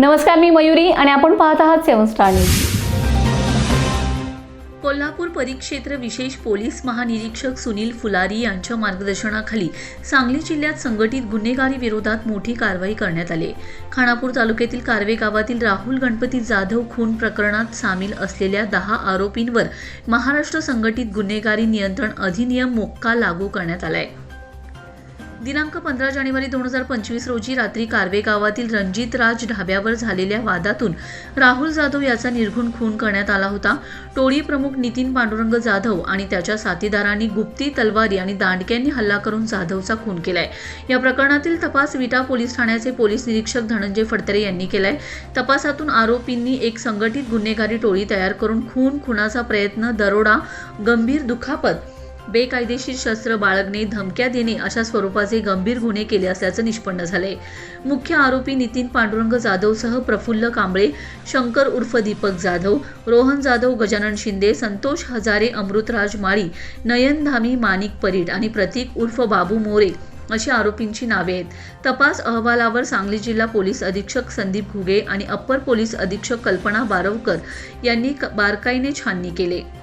नमस्कार मी मयुरी आणि आपण पाहत आहात सेवन स्टार न्यूज. कोल्हापूर परिक्षेत्र विशेष पोलीस महानिरीक्षक सुनील फुलारी यांच्या मार्गदर्शनाखाली सांगली जिल्ह्यात संघटित गुन्हेगारी विरोधात मोठी कारवाई करण्यात आली. खानापूर तालुक्यातील कारवे गावातील राहुल गणपती जाधव खून प्रकरणात सामील असलेल्या दहा आरोपींवर महाराष्ट्र संघटित गुन्हेगारी नियंत्रण अधिनियम मोक्का लागू करण्यात आला आहे दिनांक पंधरा जानेवारी दोन हजार पंचवीस रोजी रात्री कारवे गावातील रणजित राज ढाब्यावर झालेल्या वादातून राहुल जाधव याचा निर्घुण खून करण्यात आला होता. टोळी प्रमुख नितीन पांडुरंग जाधव आणि त्याच्या साथीदारांनी गुप्ती तलवारी आणि दांडक्यांनी हल्ला करून जाधवचा खून केलाय. या प्रकरणातील तपास विटा पोलीस ठाण्याचे पोलीस निरीक्षक धनंजय फडतरे यांनी केलाय. तपासातून आरोपींनी एक संघटित गुन्हेगारी टोळी तयार करून खून खुनाचा प्रयत्न दरोडा गंभीर दुखापत बेकायदेशीर शस्त्र बाळगणे धमक्या देणे अशा स्वरूपाचे गंभीर गुन्हे केले असल्याचं निष्पन्न झाले मुख्य आरोपी नितीन पांडुरंग जाधवसह प्रफुल्ल कांबळे शंकर उर्फ दीपक जाधव रोहन जाधव गजानन शिंदे संतोष हजारे अमृतराज माळी नयन धामी माणिक परीड आणि प्रतीक उर्फ बाबू मोरे अशी आरोपींची नावे आहेत. तपास अहवालावर सांगली जिल्हा पोलीस अधीक्षक संदीप घुगे आणि अप्पर पोलीस अधीक्षक कल्पना बारवकर यांनी क- बारकाईने छाननी केले.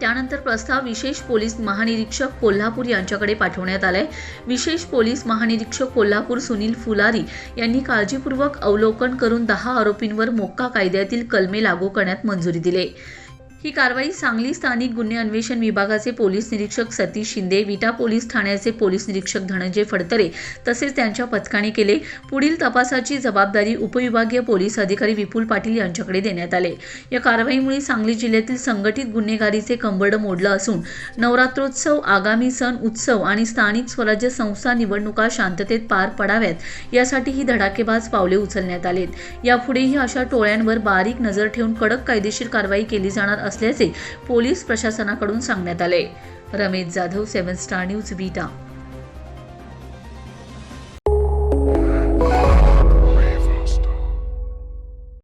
त्यानंतर प्रस्ताव विशेष पोलीस महानिरीक्षक कोल्हापूर यांच्याकडे पाठवण्यात आलाय. विशेष पोलीस महानिरीक्षक कोल्हापूर सुनील फुलारी यांनी काळजीपूर्वक अवलोकन करून दहा आरोपींवर मोक्का कायद्यातील कलमे लागू करण्यात मंजुरी दिली. ही कारवाई सांगली स्थानिक गुन्हे अन्वेषण विभागाचे पोलीस निरीक्षक सतीश शिंदे विटा पोलीस ठाण्याचे पोलीस निरीक्षक धनंजय फडतरे तसेच त्यांच्या पथकाने केले. पुढील तपासाची जबाबदारी उपविभागीय पोलीस अधिकारी विपुल पाटील यांच्याकडे देण्यात आले. या कारवाईमुळे सांगली जिल्ह्यातील संघटित गुन्हेगारीचे कंबरड मोडलं असून नवरात्रोत्सव आगामी सण उत्सव आणि स्थानिक स्वराज्य संस्था निवडणुका शांततेत पार पडाव्यात यासाठी ही धडाकेबाज पावले उचलण्यात आलेत. यापुढेही अशा टोळ्यांवर बारीक नजर ठेवून कडक कायदेशीर कारवाई केली जाणार असल्याचे पोलीस प्रशासनाकडून सांगण्यात आले. Ramesh Jadhav seven star news Vita.